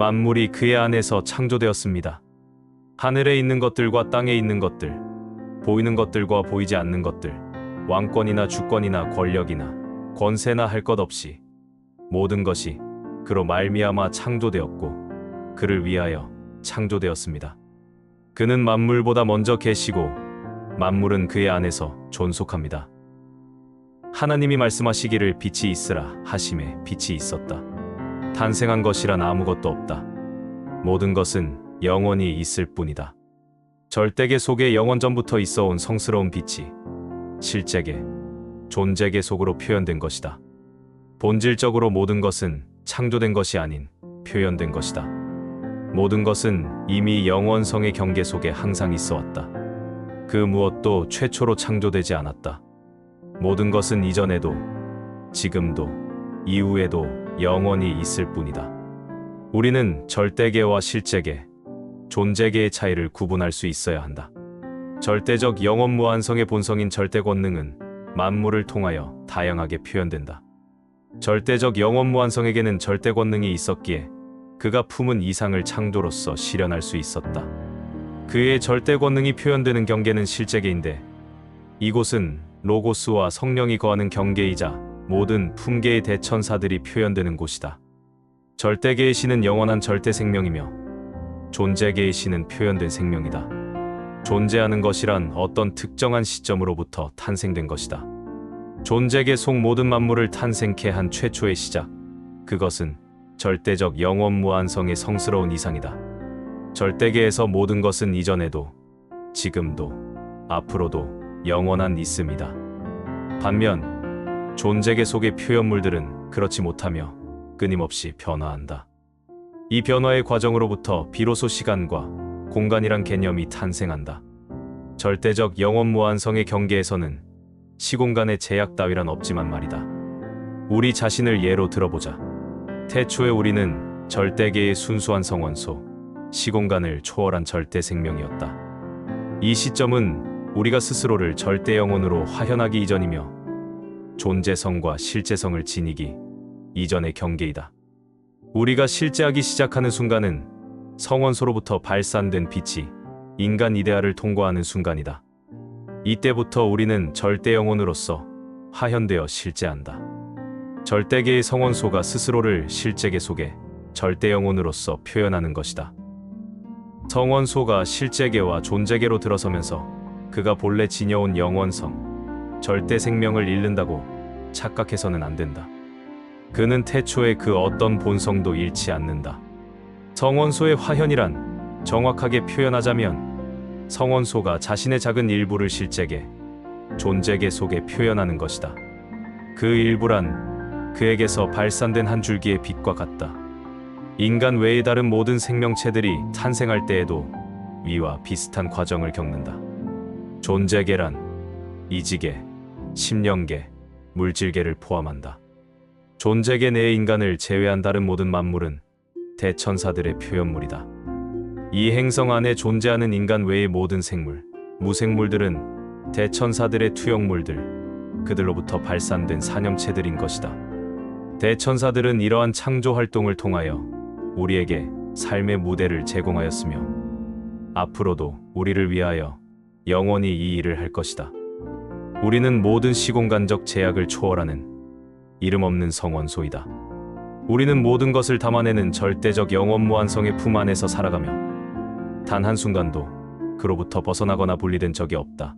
만물이 그의 안에서 창조되었습니다. 하늘에 있는 것들과 땅에 있는 것들, 보이는 것들과 보이지 않는 것들, 왕권이나 주권이나 권력이나 권세나 할 것 없이 모든 것이 그로 말미암아 창조되었고 그를 위하여 창조되었습니다. 그는 만물보다 먼저 계시고 만물은 그의 안에서 존속합니다. 하나님이 말씀하시기를 빛이 있으라 하심에 빛이 있었다. 탄생한 것이란 아무것도 없다. 모든 것은 영원히 있을 뿐이다. 절대계 속에 영원 전부터 있어 온 성스러운 빛이 실제계, 존재계 속으로 표현된 것이다. 본질적으로 모든 것은 창조된 것이 아닌 표현된 것이다. 모든 것은 이미 영원성의 경계 속에 항상 있어 왔다. 그 무엇도 최초로 창조되지 않았다. 모든 것은 이전에도, 지금도, 이후에도 영원히 있을 뿐이다. 우리는 절대계와 실제계, 존재계의 차이를 구분할 수 있어야 한다. 절대적 영원 무한성의 본성인 절대 권능은 만물을 통하여 다양하게 표현된다. 절대적 영원 무한성에게는 절대 권능이 있었기에 그가 품은 이상을 창조로서 실현할 수 있었다. 그의 절대 권능이 표현되는 경계는 실제계인데 이곳은 로고스와 성령이 거하는 경계이자 모든 품계의 대천사들이 표현되는 곳이다. 절대계의 신은 영원한 절대 생명이며 존재계의 신은 표현된 생명이다. 존재하는 것이란 어떤 특정한 시점으로부터 탄생된 것이다. 존재계 속 모든 만물을 탄생케 한 최초의 시작. 그것은 절대적 영원 무한성의 성스러운 이상이다. 절대계에서 모든 것은 이전에도, 지금도, 앞으로도 영원한 있음이다. 반면 존재계 속의 표현물들은 그렇지 못하며 끊임없이 변화한다. 이 변화의 과정으로부터 비로소 시간과 공간이란 개념이 탄생한다. 절대적 영원 무한성의 경계에서는 시공간의 제약 따위란 없지만 말이다. 우리 자신을 예로 들어보자. 태초에 우리는 절대계의 순수한 성원소, 시공간을 초월한 절대 생명이었다. 이 시점은 우리가 스스로를 절대 영혼으로 화현하기 이전이며 존재성과 실제성을 지니기 이전의 경계이다. 우리가 실제하기 시작하는 순간은 성원소로부터 발산된 빛이 인간 이데아를 통과하는 순간이다. 이때부터 우리는 절대 영혼으로서 화현되어 실제한다. 절대계의 성원소가 스스로를 실제계 속에 절대 영혼으로서 표현하는 것이다. 성원소가 실제계와 존재계로 들어서면서 그가 본래 지녀온 영원성, 절대 생명을 잃는다고 착각해서는 안 된다. 그는 태초의 그 어떤 본성도 잃지 않는다. 성원소의 화현이란 정확하게 표현하자면 성원소가 자신의 작은 일부를 실제계, 존재계 속에 표현하는 것이다. 그 일부란 그에게서 발산된 한 줄기의 빛과 같다. 인간 외의 다른 모든 생명체들이 탄생할 때에도 위와 비슷한 과정을 겪는다. 존재계란 이지계, 심령계, 물질계를 포함한다. 존재계 내의 인간을 제외한 다른 모든 만물은 대천사들의 표현물이다. 이 행성 안에 존재하는 인간 외의 모든 생물, 무생물들은 대천사들의 투영물들, 그들로부터 발산된 사념체들인 것이다. 대천사들은 이러한 창조 활동을 통하여 우리에게 삶의 무대를 제공하였으며 앞으로도 우리를 위하여 영원히 이 일을 할 것이다. 우리는 모든 시공간적 제약을 초월하는 이름 없는 성원소이다. 우리는 모든 것을 담아내는 절대적 영원 무한성의 품 안에서 살아가며 단 한순간도 그로부터 벗어나거나 분리된 적이 없다.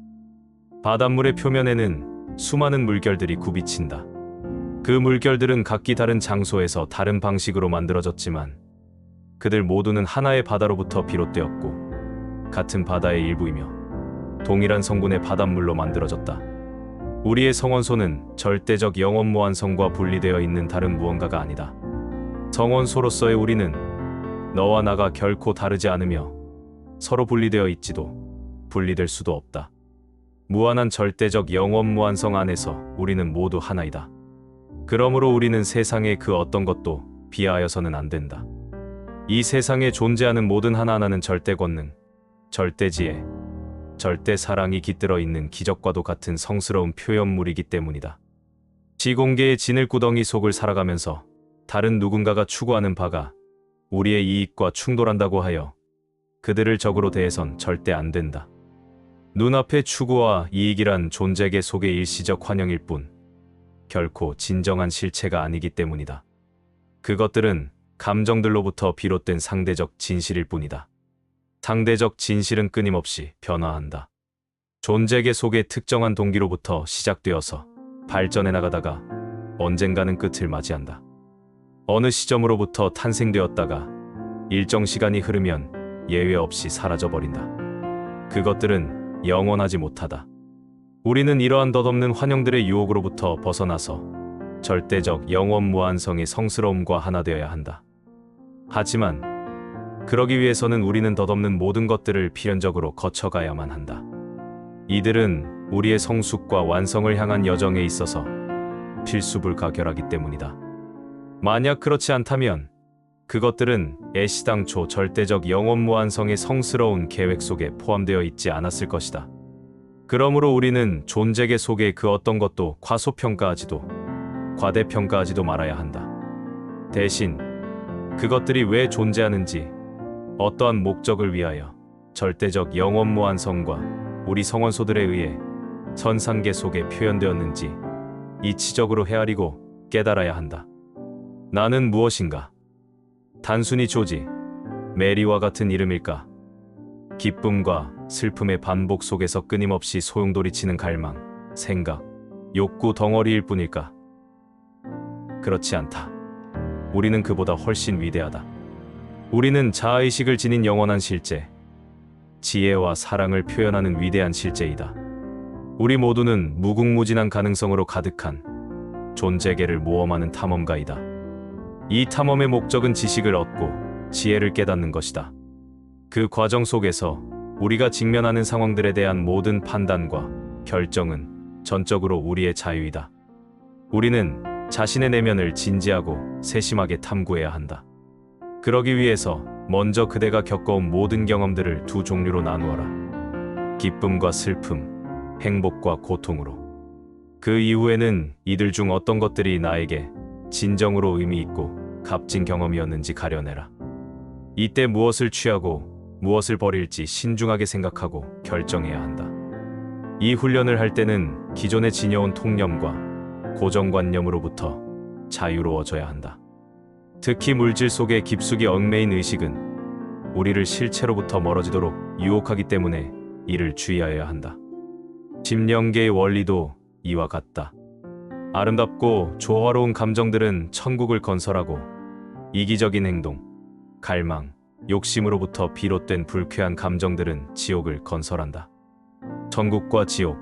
바닷물의 표면에는 수많은 물결들이 굽이친다. 그 물결들은 각기 다른 장소에서 다른 방식으로 만들어졌지만 그들 모두는 하나의 바다로부터 비롯되었고 같은 바다의 일부이며 동일한 성분의 바닷물로 만들어졌다. 우리의 성원소는 절대적 영원 무한성과 분리되어 있는 다른 무언가가 아니다. 성원소로서의 우리는 너와 나가 결코 다르지 않으며 서로 분리되어 있지도 분리될 수도 없다. 무한한 절대적 영원 무한성 안에서 우리는 모두 하나이다. 그러므로 우리는 세상의 그 어떤 것도 비하하여서는 안 된다. 이 세상에 존재하는 모든 하나하나는 절대 권능, 절대 지혜, 절대 사랑이 깃들어 있는 기적과도 같은 성스러운 표현물이기 때문이다. 지공계의 지늘구덩이 속을 살아가면서 다른 누군가가 추구하는 바가 우리의 이익과 충돌한다고 하여 그들을 적으로 대해선 절대 안 된다. 눈앞의 추구와 이익이란 존재계 속의 일시적 환영일 뿐 결코 진정한 실체가 아니기 때문이다. 그것들은 감정들로부터 비롯된 상대적 진실일 뿐이다. 상대적 진실은 끊임없이 변화한다. 존재계 속의 특정한 동기로부터 시작되어서 발전해 나가다가 언젠가는 끝을 맞이한다. 어느 시점으로부터 탄생되었다가 일정 시간이 흐르면 예외 없이 사라져버린다. 그것들은 영원하지 못하다. 우리는 이러한 덧없는 환영들의 유혹으로부터 벗어나서 절대적 영원 무한성의 성스러움과 하나 되어야 한다. 하지만 그러기 위해서는 우리는 덧없는 모든 것들을 필연적으로 거쳐가야만 한다. 이들은 우리의 성숙과 완성을 향한 여정에 있어서 필수불가결하기 때문이다. 만약 그렇지 않다면 그것들은 애시당초 절대적 영원무한성의 성스러운 계획 속에 포함되어 있지 않았을 것이다. 그러므로 우리는 존재계 속의 그 어떤 것도 과소평가하지도 과대평가하지도 말아야 한다. 대신 그것들이 왜 존재하는지 어떠한 목적을 위하여 절대적 영원 무한성과 우리 성원소들에 의해 선상계 속에 표현되었는지 이치적으로 헤아리고 깨달아야 한다. 나는 무엇인가? 단순히 조지, 메리와 같은 이름일까? 기쁨과 슬픔의 반복 속에서 끊임없이 소용돌이치는 갈망, 생각, 욕구 덩어리일 뿐일까? 그렇지 않다. 우리는 그보다 훨씬 위대하다. 우리는 자아의식을 지닌 영원한 실제, 지혜와 사랑을 표현하는 위대한 실제이다. 우리 모두는 무궁무진한 가능성으로 가득한 존재계를 모험하는 탐험가이다. 이 탐험의 목적은 지식을 얻고 지혜를 깨닫는 것이다. 그 과정 속에서 우리가 직면하는 상황들에 대한 모든 판단과 결정은 전적으로 우리의 자유이다. 우리는 자신의 내면을 진지하고 세심하게 탐구해야 한다. 그러기 위해서 먼저 그대가 겪어온 모든 경험들을 두 종류로 나누어라. 기쁨과 슬픔, 행복과 고통으로. 그 이후에는 이들 중 어떤 것들이 나에게 진정으로 의미 있고 값진 경험이었는지 가려내라. 이때 무엇을 취하고 무엇을 버릴지 신중하게 생각하고 결정해야 한다. 이 훈련을 할 때는 기존에 지녀온 통념과 고정관념으로부터 자유로워져야 한다. 특히 물질 속에 깊숙이 얽매인 의식은 우리를 실체로부터 멀어지도록 유혹하기 때문에 이를 주의하여야 한다. 심령계의 원리도 이와 같다. 아름답고 조화로운 감정들은 천국을 건설하고 이기적인 행동, 갈망, 욕심으로부터 비롯된 불쾌한 감정들은 지옥을 건설한다. 천국과 지옥,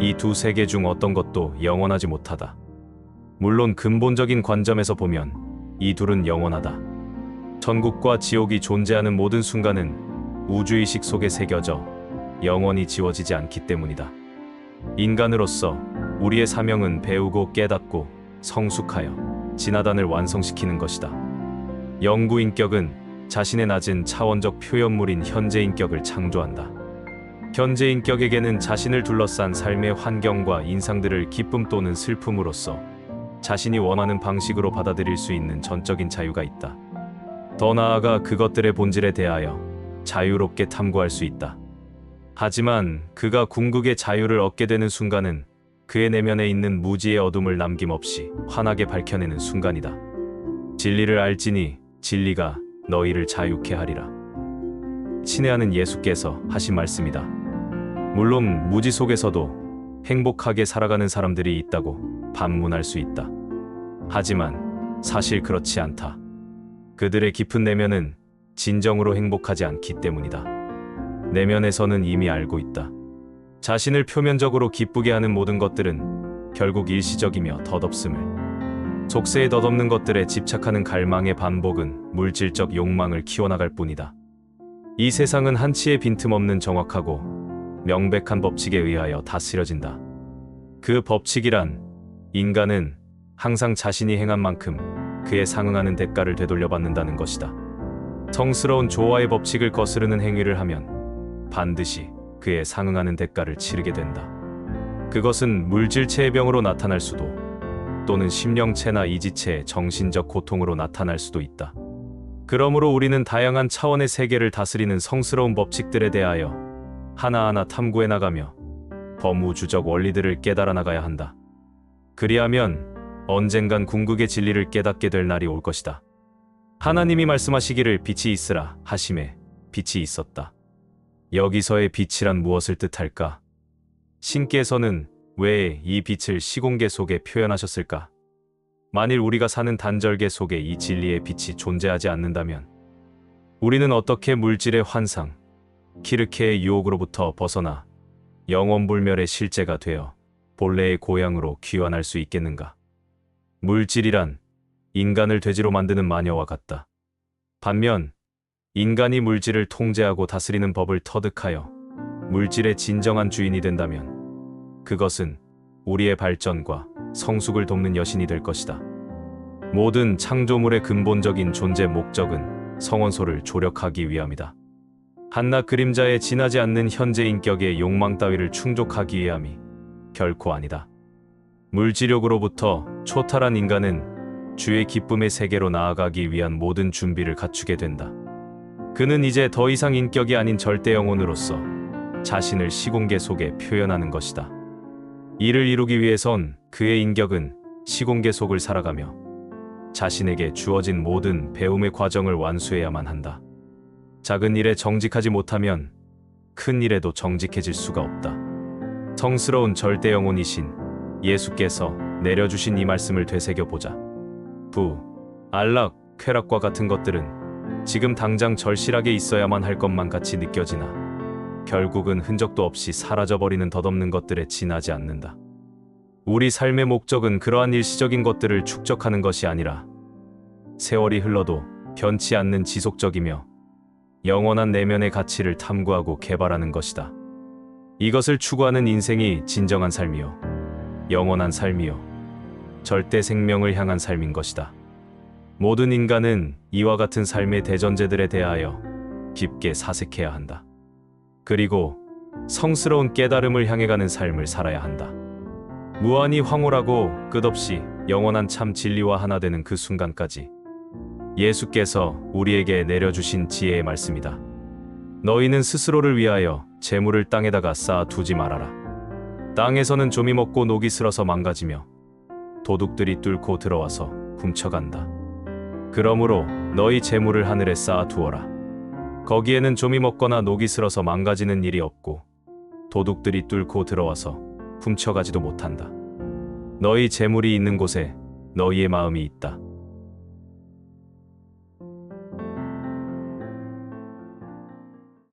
이 두 세계 중 어떤 것도 영원하지 못하다. 물론 근본적인 관점에서 보면 이 둘은 영원하다. 천국과 지옥이 존재하는 모든 순간은 우주의식 속에 새겨져 영원히 지워지지 않기 때문이다. 인간으로서 우리의 사명은 배우고 깨닫고 성숙하여 진화단을 완성시키는 것이다. 영구 인격은 자신의 낮은 차원적 표현물인 현재 인격을 창조한다. 현재 인격에게는 자신을 둘러싼 삶의 환경과 인상들을 기쁨 또는 슬픔으로써 자신이 원하는 방식으로 받아들일 수 있는 전적인 자유가 있다. 더 나아가 그것들의 본질에 대하여 자유롭게 탐구할 수 있다. 하지만 그가 궁극의 자유를 얻게 되는 순간은 그의 내면에 있는 무지의 어둠을 남김없이 환하게 밝혀내는 순간이다. 진리를 알지니 진리가 너희를 자유케 하리라. 친애하는 예수께서 하신 말씀이다. 물론 무지 속에서도 행복하게 살아가는 사람들이 있다고 반문할 수 있다. 하지만 사실 그렇지 않다. 그들의 깊은 내면은 진정으로 행복하지 않기 때문이다. 내면에서는 이미 알고 있다. 자신을 표면적으로 기쁘게 하는 모든 것들은 결국 일시적이며 덧없음을. 속세에 덧없는 것들에 집착하는 갈망의 반복은 물질적 욕망을 키워나갈 뿐이다. 이 세상은 한치의 빈틈없는 정확하고 명백한 법칙에 의하여 다스려진다. 그 법칙이란 인간은 항상 자신이 행한 만큼 그에 상응하는 대가를 되돌려받는다는 것이다. 성스러운 조화의 법칙을 거스르는 행위를 하면 반드시 그에 상응하는 대가를 치르게 된다. 그것은 물질체의 병으로 나타날 수도 또는 심령체나 이지체의 정신적 고통으로 나타날 수도 있다. 그러므로 우리는 다양한 차원의 세계를 다스리는 성스러운 법칙들에 대하여 하나하나 탐구해 나가며 범우주적 원리들을 깨달아 나가야 한다. 그리하면 언젠간 궁극의 진리를 깨닫게 될 날이 올 것이다. 하나님이 말씀하시기를 빛이 있으라 하심에 빛이 있었다. 여기서의 빛이란 무엇을 뜻할까? 신께서는 왜 이 빛을 시공계 속에 표현하셨을까? 만일 우리가 사는 단절계 속에 이 진리의 빛이 존재하지 않는다면 우리는 어떻게 물질의 환상, 키르케의 유혹으로부터 벗어나 영원불멸의 실제가 되어 본래의 고향으로 귀환할 수 있겠는가? 물질이란 인간을 돼지로 만드는 마녀와 같다. 반면 인간이 물질을 통제하고 다스리는 법을 터득하여 물질의 진정한 주인이 된다면 그것은 우리의 발전과 성숙을 돕는 여신이 될 것이다. 모든 창조물의 근본적인 존재 목적은 성원소를 조력하기 위함이다. 한낱 그림자에 지나지 않는 현재 인격의 욕망 따위를 충족하기 위함이 결코 아니다. 물지력으로부터 초탈한 인간은 주의 기쁨의 세계로 나아가기 위한 모든 준비를 갖추게 된다. 그는 이제 더 이상 인격이 아닌 절대 영혼으로서 자신을 시공계 속에 표현하는 것이다. 이를 이루기 위해선 그의 인격은 시공계 속을 살아가며 자신에게 주어진 모든 배움의 과정을 완수해야만 한다. 작은 일에 정직하지 못하면 큰 일에도 정직해질 수가 없다. 성스러운 절대 영혼이신 예수께서 내려주신 이 말씀을 되새겨 보자. 부, 안락, 쾌락과 같은 것들은 지금 당장 절실하게 있어야만 할 것만 같이 느껴지나 결국은 흔적도 없이 사라져버리는 덧없는 것들에 지나지 않는다. 우리 삶의 목적은 그러한 일시적인 것들을 축적하는 것이 아니라 세월이 흘러도 변치 않는 지속적이며 영원한 내면의 가치를 탐구하고 개발하는 것이다. 이것을 추구하는 인생이 진정한 삶이요. 영원한 삶이요. 절대 생명을 향한 삶인 것이다. 모든 인간은 이와 같은 삶의 대전제들에 대하여 깊게 사색해야 한다. 그리고 성스러운 깨달음을 향해 가는 삶을 살아야 한다. 무한히 황홀하고 끝없이 영원한 참 진리와 하나 되는 그 순간까지 예수께서 우리에게 내려주신 지혜의 말씀이다. 너희는 스스로를 위하여 재물을 땅에다가 쌓아 두지 말아라. 땅에서는 좀이 먹고 녹이 슬어서 망가지며 도둑들이 뚫고 들어와서 훔쳐간다. 그러므로 너희 재물을 하늘에 쌓아 두어라. 거기에는 좀이 먹거나 녹이 슬어서 망가지는 일이 없고 도둑들이 뚫고 들어와서 훔쳐가지도 못한다. 너희 재물이 있는 곳에 너희의 마음이 있다.